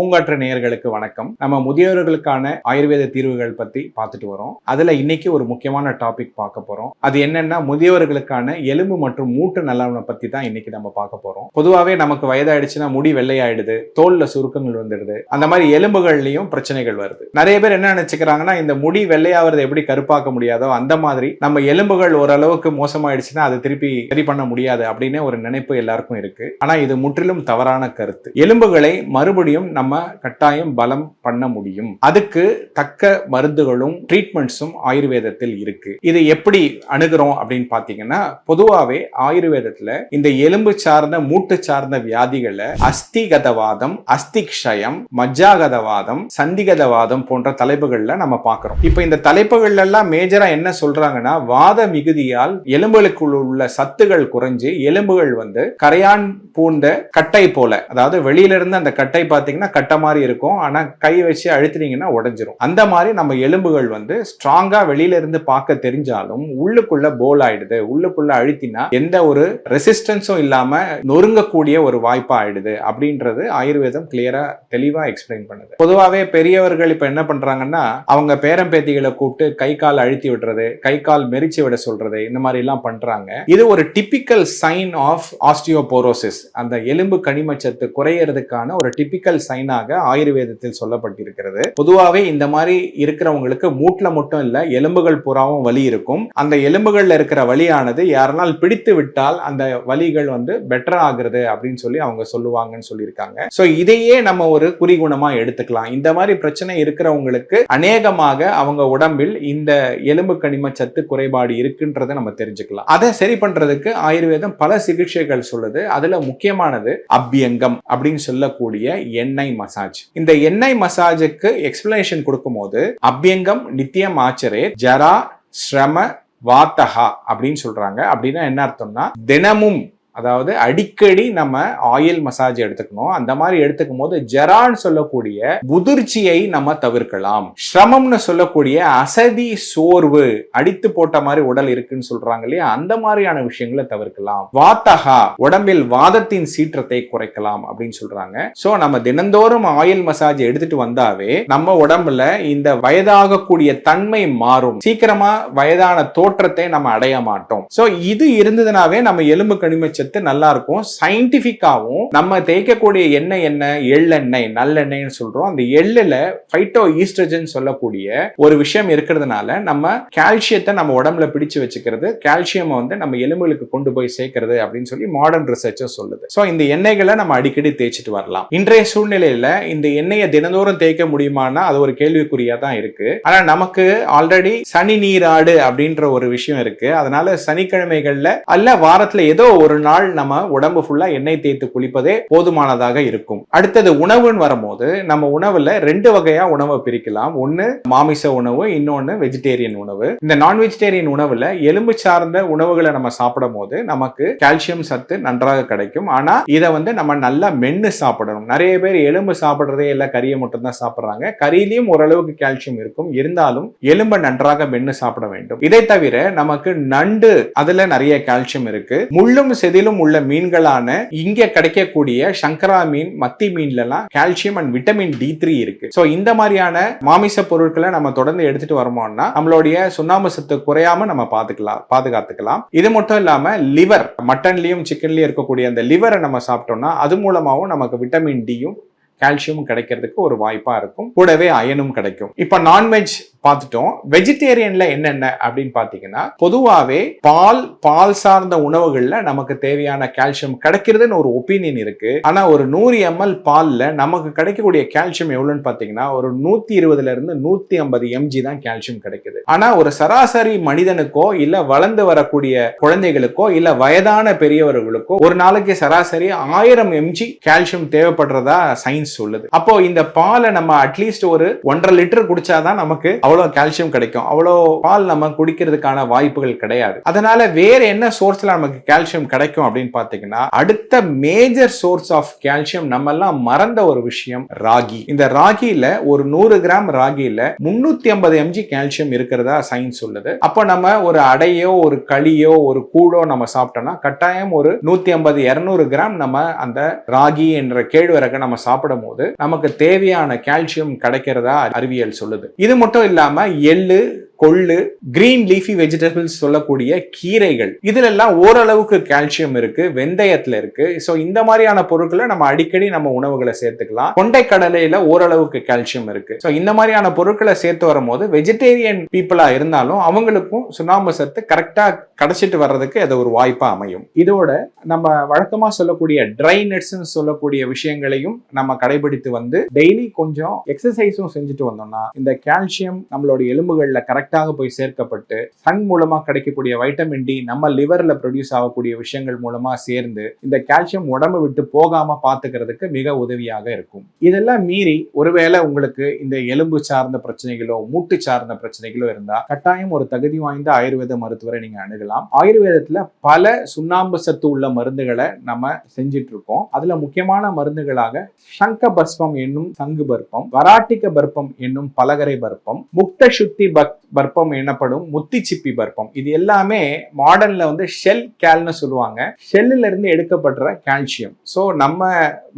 பூங்காற்ற நேயர்களுக்கு வணக்கம். நம்ம முதியோர்களுக்கான ஆயுர்வேத தீர்வுகள் பத்தி பார்த்துட்டு வரோம். அதுல இன்னைக்கு ஒரு முக்கியமான டாபிக் பார்க்க போறோம். அது என்னன்னா முதியோர்களுக்கான எலும்பு மற்றும் மூட்டு நலனை பத்தி தான் இன்னைக்கு நம்ம பார்க்க போறோம். பொதுவாகவே நமக்கு வயதாயிடுச்சுன்னா முடி வெள்ளையாயிடுது தோல்ல சுருக்கங்கள் வந்துடுது. அந்த மாதிரி எலும்புகள்லயும் பிரச்சனைகள் வருது. நிறைய பேர் என்ன நினைச்சுக்கிறாங்கன்னா இந்த முடி வெள்ளையாவது எப்படி கருப்பாக்க முடியாதோ அந்த மாதிரி நம்ம எலும்புகள் ஓரளவுக்கு மோசமாயிடுச்சுன்னா அதை திருப்பி சரி பண்ண முடியாது அப்படின்னு ஒரு நினைப்பு எல்லாருக்கும் இருக்கு. ஆனா இது முற்றிலும் தவறான கருத்து. எலும்புகளை மறுபடியும் நம்ம கட்டாயம் பலம் பண்ண முடியும். அதுக்கு தக்க மருந்துகளும் ட்ரீட்மெண்ட்ஸும் ஆயுர்வேதத்தில் இருக்கு. இது எப்படி அணுகிறோம் அப்படின்னு பாத்தீங்கன்னா பொதுவாகவே ஆயுர்வேதத்துல இந்த எலும்பு சார்ந்த மூட்டு சார்ந்த வியாதிகளை அஸ்திகதவாதம் அஸ்திக்ஷயம் மஜ்ஜாகதவாதம் சந்திகதவாதம் போன்ற தலைப்புகள்ல நம்ம பார்க்குறோம். இப்போ இந்த தலைப்புகள் எல்லாம் மேஜரா என்ன சொல்றாங்கன்னா வாத மிகுதியால் எலும்புகளுக்குள் உள்ள சத்துகள் குறைஞ்சு எலும்புகள் வந்து கரையான் பூண்ட கட்டை போல அதாவது வெளியில இருந்து அந்த கட்டை பார்த்தீங்கன்னா கட்ட மாதிரி இருக்கும். ஆனால் கை வச்சு அழுத்துனீங்கன்னா உடஞ்சிரும். அந்த மாதிரி நம்ம எலும்புகள் வந்து ஸ்ட்ராங்காக வெளியில இருந்து பார்க்க தெரிஞ்சாலும் உள்ளுக்குள்ள போல் ஆயிடுது. உள்ளுக்குள்ள அழுத்தினா எந்த ஒரு ரெசிஸ்டன்ஸும் இல்லாம நொறுங்கக்கூடிய ஒரு வாய்ப்பா ஆயிடுது அப்படின்றது ஆயுர்வேதம் கிளியரா தெளிவா எக்ஸ்பிளைன் பண்ணுது. பொதுவாகவே பெரியவர்கள் இப்போ என்ன பண்றாங்கன்னா அவங்க பேரம் பேத்திகளை கூப்பிட்டு கை கால் அழுத்தி விடுறது கை கால் மெரிச்சு விட சொல்றது இந்த மாதிரி எல்லாம் பண்றாங்க. இது ஒரு டிபிக்கல் சைன் ஆஃப் ஆஸ்டியோபோரோசிஸ் அந்த எலும்பு கனிமச்சத்து குறையறதுக்கான ஒரு டிபிக்கல் சைனாக ஆயுர்வேதத்தில் சொல்லப்பட்டிருக்கிறது. பொதுவாகவே இந்த மாதிரி இருக்கிறவங்களுக்கு மூட்டில் மட்டும் இல்ல எலும்புகள் புறாவும் வலி இருக்கும். அந்த எலும்புகள்ல இருக்கிற வலியானது யாருனால் பிடித்து விட்டால் அந்த வலிகள் வந்து பெட்டர் ஆகுறது அப்படின்னு சொல்லி அவங்க சொல்லுவாங்கன்னு சொல்லியிருக்காங்க. ஸோ இதையே நம்ம ஒரு குறிகுணமா எடுத்துக்கலாம். இந்த மாதிரி பிரச்சனை இருக்கிறவங்களுக்கு அநேகமாக அவங்க உடம்பில் இந்த எலும்பு கனிம சத்து குறைபாடு இருக்குன்றதை நம்ம தெரிஞ்சுக்கலாம். அதை சரி பண்றதுக்கு ஆயுர்வேதம் பல சிகிச்சைகள் சொல்லுது. அதுல முக்கியமானது அபியங்கம் அப்படின்னு சொல்லக்கூடிய எண்ணெய் மசாஜ் இந்த எண்ணெய் மசாஜுக்கு எக்ஸ்பிளனேஷன் கொடுக்கும்போது அபியங்கம் நித்தியம் ஆச்சரே ஜரா ஸ்ரம வாத்தகா அப்படின்னு சொல்றாங்க. அப்படின்னா என்ன அர்த்தம்னா தினமும் அதாவது அடிக்கடி நம்ம ஆயில் மசாஜ் எடுத்துக்கணும். அந்த மாதிரி எடுத்துக்கும் போது ஜெரான் சொல்லக்கூடிய முதிர்ச்சியை நம்ம தவிர்க்கலாம். ஸ்ரமம்னு சொல்லக்கூடிய அசதி சோர்வு அடித்து போட்ட மாதிரி உடல் இருக்குன்னு சொல்றாங்க இல்லையா? அந்த மாதிரியான விஷயங்களை தவிர்க்கலாம். வாத்தகா உடம்பில் வாதத்தின் சீற்றத்தை குறைக்கலாம் அப்படின்னு சொல்றாங்க. சோ நம்ம தினந்தோறும் ஆயில் மசாஜ் எடுத்துட்டு வந்தாவே நம்ம உடம்புல இந்த வயதாகக்கூடிய தன்மை மாறும். சீக்கிரமா வயதான தோற்றத்தை நம்ம அடைய மாட்டோம். சோ இது இருந்ததுனாவே நம்ம எலும்பு கனிம சத்து நல்லா இருக்கும் சயின்டிஃபிக்காகவும் நம்ம தேய்க்கக்கூடிய எண்ணெய் என்ன? எள்ளெண்ணெய் நல்லெண்ணெய்னு சொல்றோம். அந்த எள்ளுல ஃபைட்டோ ஈஸ்ட்ரஜன் சொல்லக்கூடிய ஒரு விஷயம் இருக்கிறதுனால நம்ம கால்சியத்தை நம்ம உடம்புல பிடிச்சு வச்சுக்கிறது கால்சியம் வந்து நம்ம எலும்புகளுக்கு கொண்டு போய் சேர்க்கிறது அப்படின்னு சொல்லி மாடர்ன் ரிசர்ச்சும் சொல்லுது. ஸோ இந்த எண்ணெய்களை நம்ம அடிக்கடி தேய்ச்சிட்டு வரலாம். இன்றைய சூழ்நிலையில இந்த எண்ணெயை தினந்தோறும் தேய்க்க முடியுமானா அது ஒரு கேள்விக்குறியா தான் இருக்கு. ஆனா நமக்கு ஆல்ரெடி சனி நீராடு அப்படின்ற ஒரு விஷயம் இருக்கு. அதனால சனிக்கிழமைகள்ல அல்ல வாரத்துல ஏதோ ஒரு நாள் நம்ம உடம்பு ஃபுல்லா எண்ணெய் தேய்த்து குளிப்பதே போதுமானதாக இருக்கும். அடுத்தது உணவுன்னு வரும்போது நம்ம உணவுல ரெண்டு வகையா உணவை பிரிக்கலாம். ஒன்னு மாமிச உணவு இன்னொன்னு வெஜிடேரியன் உணவு. இந்த நான் வெஜிடேரியன் உணவுல எலும்பு சார்ந்த உணவுகளை நம்ம சாப்பிடும் போது நமக்கு கால்சியம் சத்து நன்றாக கிடைக்கும். ஆனா இதை வந்து நம்ம நல்லா மென்னு சாப்பிடணும். நிறைய பேர் எலும்பு சாப்பிடுறதே இல்ல கறியை மட்டும் தான் சாப்பிடுறாங்க. கறியிலையும் ஓரளவுக்கு கால்சியம் இருக்கும். இருந்தாலும் எலும்பை நன்றாக மென்னு சாப்பிட வேண்டும். இதை தவிர நமக்கு நண்டு அதுல நிறைய கால்சியம் இருக்கு. முள்ளும் செதிலும் உள்ள மீன்களான இங்க கிடைக்கக்கூடிய சங்கரா மீன் மத்தி மீன்லலாம் calcium and vitamin D three இருக்கு. ஸோ இந்த மாதிரியான மாமிச பொருட்களை நம்ம தொடர்ந்து எடுத்துட்டு வரமோம்னா நம்மளுடைய சுண்ணாம்பு சத்து குறையாம நம்ம பாத்துக்கலாம் பாதுகாத்துக்கலாம். இது மட்டும் இல்லாம லிவர் மட்டன்லயும் சிக்கன்லயும் இருக்கக்கூடிய அந்த லிவரை நம்ம சாப்பிட்டோம்னா அது மூலமாகவும் நமக்கு விட்டமின் டியும் கால்சியமும் கிடைக்கிறதுக்கு ஒரு வாய்ப்பாக இருக்கும். கூடவே அயனும் கிடைக்கும். இப்போ நான்வெஜ் பார்த்துட்டோம். வெஜிடேரியன்ல என்னென்ன அப்படின்னு பாத்தீங்கன்னா பொதுவாகவே பால் பால் சார்ந்த உணவுகள்ல நமக்கு தேவையான கால்சியம் கிடைக்கிறதுன்னு ஒரு ஒப்பீனியன் இருக்கு. ஆனா ஒரு நூறு எம்எல் பால்ல நமக்கு கிடைக்கக்கூடிய கால்சியம் எவ்வளவுன்னு பாத்தீங்கன்னா ஒரு நூத்தி இருபதுல இருந்து நூத்தி ஐம்பது எம்ஜி தான் கால்சியம் கிடைக்குது. ஆனா ஒரு சராசரி மனிதனுக்கோ இல்ல வளர்ந்து வரக்கூடிய குழந்தைகளுக்கோ இல்ல வயதான பெரியவர்களுக்கோ ஒரு நாளைக்கு சராசரி ஆயிரம் எம்ஜி கால்சியம் தேவைப்படுறதா சயின்ஸ் சொல்லுது. அப்போ இந்த பாலை நம்ம அட்லீஸ்ட் ஒரு ஒன்றரை லிட்டர் குடிச்சாதான் நமக்கு அவ்வளோ கால்சியம் கிடைக்கும். அவ்வளோ பால் நம்ம குடிக்கிறதுக்கான வாய்ப்புகள் கிடையாது. அதனால வேற என்ன சோர்ஸ்ல நமக்கு கால்சியம் கிடைக்கும் அப்படின்னு பார்த்தீங்கன்னா அடுத்த மேஜர் சோர்ஸ் ஆஃப் கால்சியம் நம்ம எல்லாம் மறந்த ஒரு விஷயம் ராகி. இந்த ராகியில ஒரு நூறு கிராம் ராகியில முன்னூத்தி ஐம்பது எம்ஜி கால்சியம் இருக்கிறதா சயின்ஸ் சொல்லுது. அப்போ நம்ம ஒரு அடையோ ஒரு களியோ ஒரு கூழோ நம்ம சாப்பிட்டோம்னா கட்டாயம் ஒரு நூத்தி ஐம்பது இருநூறு கிராம் நம்ம அந்த ராகி என்ற கேழ்வரகை நம்ம சாப்பிடும் போது நமக்கு தேவையான கால்சியம் கிடைக்கிறதா அறிவியல் சொல்லுது. இது மட்டும் இல்லாமல் எள்ளு கொள்ளு கிரீன் லீஃபி வெஜிடபிள்ஸ் சொல்லக்கூடிய கீரைகள். இதுல எல்லாம் ஓரளவுக்கு கால்சியம் இருக்கு வெந்தயத்துல இருக்கு. ஸோ இந்த மாதிரியான பொருட்களை நம்ம அடிக்கடி நம்ம உணவுகளை சேர்த்துக்கலாம். கொண்டை கடலையில ஓரளவுக்கு கால்சியம் இருக்கு. ஸோ இந்த மாதிரியான பொருட்களை சேர்த்து வரும்போது வெஜிடேரியன் பீப்புளா இருந்தாலும் அவங்களுக்கும் சுண்ணாம்பு சத்து கரெக்டா கிடைச்சிட்டு வர்றதுக்கு அது ஒரு வாய்ப்பா அமையும். இதோட நம்ம வழக்கமா சொல்லக்கூடிய ட்ரை நட்ஸ்ன்னு சொல்லக்கூடிய விஷயங்களையும் நம்ம கடைபிடித்து வந்து டெய்லி கொஞ்சம் எக்ஸசைஸும் செஞ்சுட்டு வந்தோம்னா இந்த கால்சியம் நம்மளோட எலும்புகள்ல கரெக்டாக போய் சேர்க்கப்பட்டு சன் மூலமாக கிடைக்கக்கூடிய வைட்டமின் டி நம்ம லிவரில் ப்ரொடியூஸ் ஆகக்கூடிய விஷயங்கள் மூலமாக சேர்ந்து இந்த கால்சியம் உடம்பு விட்டு போகாமல் பார்த்துக்கிறதுக்கு மிக உதவியாக இருக்கும். இதெல்லாம் மீறி ஒருவேளை உங்களுக்கு இந்த எலும்பு சார்ந்த பிரச்சனைகளோ மூட்டு சார்ந்த பிரச்சனைகளோ இருந்தால் கட்டாயம் ஒரு தகுதி வாய்ந்த ஆயுர்வேத மருத்துவரை நீங்கள் அணுகலாம். ஆயுர்வேதத்தில் பல சுண்ணாம்பு சத்து உள்ள மருந்துகளை நம்ம செஞ்சிட்டு இருக்கோம் அதில் முக்கியமான மருந்துகளாக சங்க பஸ்பம் என்னும் சங்கு பர்ப்பம் வராட்டிக்க பர்ப்பம் என்னும் பலகரை பர்ப்பம் முக்த சுத்தி பக்தி பர்ப்பம் எனப்படும் முத்தி சிப்பி பர்ப்பம். இது எல்லாமே மாடர்ன்ல வந்து ஷெல் கேல்னு சொல்லுவாங்க. ஷெல்லில் இருந்து எடுக்கப்படுற கால்சியம். ஸோ நம்ம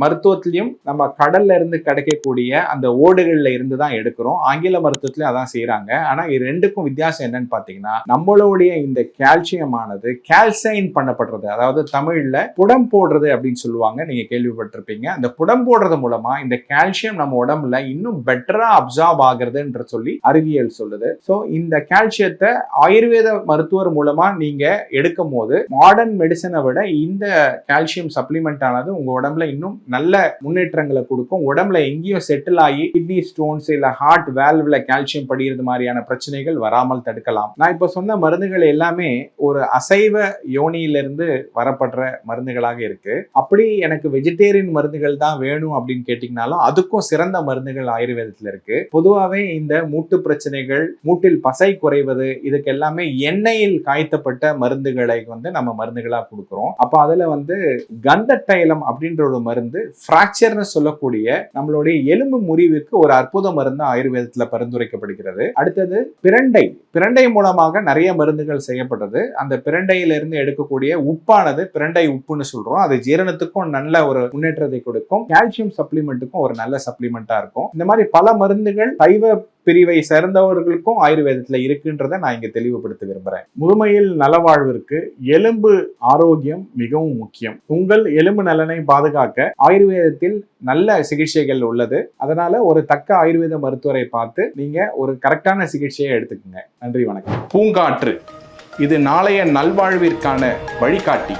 மருத்துவத்திலையும் நம்ம கடல்ல இருந்து கிடைக்கக்கூடிய அந்த ஓடுகளில் இருந்து தான் எடுக்கிறோம். ஆங்கில மருத்துவத்திலையும் அதான் செய்கிறாங்க ஆனால் இது ரெண்டுக்கும் வித்தியாசம் என்னன்னு பார்த்தீங்கன்னா நம்மளுடைய இந்த கால்சியம் ஆனது கால்சைன் பண்ணப்படுறது. அதாவது தமிழில் புடம் போடுறது அப்படின்னு சொல்லுவாங்க. நீங்கள் கேள்விப்பட்டிருப்பீங்க. அந்த புடம் போடுறது மூலமா இந்த கால்சியம் நம்ம உடம்புல இன்னும் பெட்டராக அப்சார்ப் ஆகுறதுன்ற சொல்லி அறிவியல் சொல்லுது. ஸோ இந்த கால்சியத்தை ஆயுர்வேத மருத்துவர் மூலமா நீங்க எடுக்கும் போது மாடர்ன் மெடிசனை விட இந்த கால்சியம் சப்ளிமெண்ட் ஆனது உங்க உடம்புல இன்னும் நல்ல முன்னேற்றங்களை கொடுக்கும். உடம்புல எங்கேயும் செட்டில் ஆகி கிட்னி ஸ்டோன்ஸ் இல்ல ஹார்ட் வேல்வ்ல கால்சியம் படிகிறது மாதிரியான பிரச்சனைகள் வராமல் தடுக்கலாம். நான் இப்ப சொன்ன மருந்துகள் எல்லாமே ஒரு அசைவ யோனியிலிருந்து வரப்படுற மருந்துகளாக இருக்கு. அப்படி எனக்கு வெஜிடேரியன் மருந்துகள் தான் வேணும் அப்படின்னு கேட்டீங்கனாலும் அதுக்கும் சிறந்த மருந்துகள் ஆயுர்வேதத்தில் இருக்கு. பொதுவாகவே இந்த மூட்டு பிரச்சனைகள் மூட்டில் பசை குறைவது இதுக்கு எல்லாமே எண்ணெயில் காய்த்தப்பட்ட மருந்துகளை வந்து நம்ம மருந்துகளாக கொடுக்குறோம். அப்போ அதில் வந்து கந்த தைலம் அப்படின்ற ஒரு மருந்து ஃப்ராக்சர்னு சொல்லக்கூடிய நம்மளுடைய எலும்பு முறிவுக்கு ஒரு அற்புத மருந்து ஆயுர்வேதத்தில் பரிந்துரைக்கப்படுகிறது. அடுத்தது பிரண்டை. பிரண்டை மூலமாக நிறைய மருந்துகள் செய்யப்பட்டது. அந்த பிரண்டையிலிருந்து எடுக்கக்கூடிய உப்பானது பிரண்டை உப்புன்னு சொல்கிறோம் அது ஜீரணத்துக்கும் நல்ல ஒரு முன்னேற்றத்தை கொடுக்கும். கால்சியம் சப்ளிமெண்ட்டுக்கும் ஒரு நல்ல சப்ளிமெண்ட்டாக இருக்கும். இந்த மாதிரி பல மருந்துகள் சைவ பிரிவை சேர்ந்தவர்களுக்கும் ஆயுர்வேதத்துல இருக்குன்றதை நான் இங்க தெளிவுபடுத்த விரும்புறேன். முழுமையில் நலவாழ்விற்கு எலும்பு ஆரோக்கியம் மிகவும் முக்கியம். உங்கள் எலும்பு நலனை பாதுகாக்க ஆயுர்வேதத்தில் நல்ல சிகிச்சைகள் உள்ளது. அதனால ஒரு தக்க ஆயுர்வேத மருத்துவரை பார்த்து நீங்க ஒரு கரெக்டான சிகிச்சையை எடுத்துக்கோங்க. நன்றி வணக்கம். பூங்காற்று. இது நாளைய நல்வாழ்விற்கான வழிகாட்டி.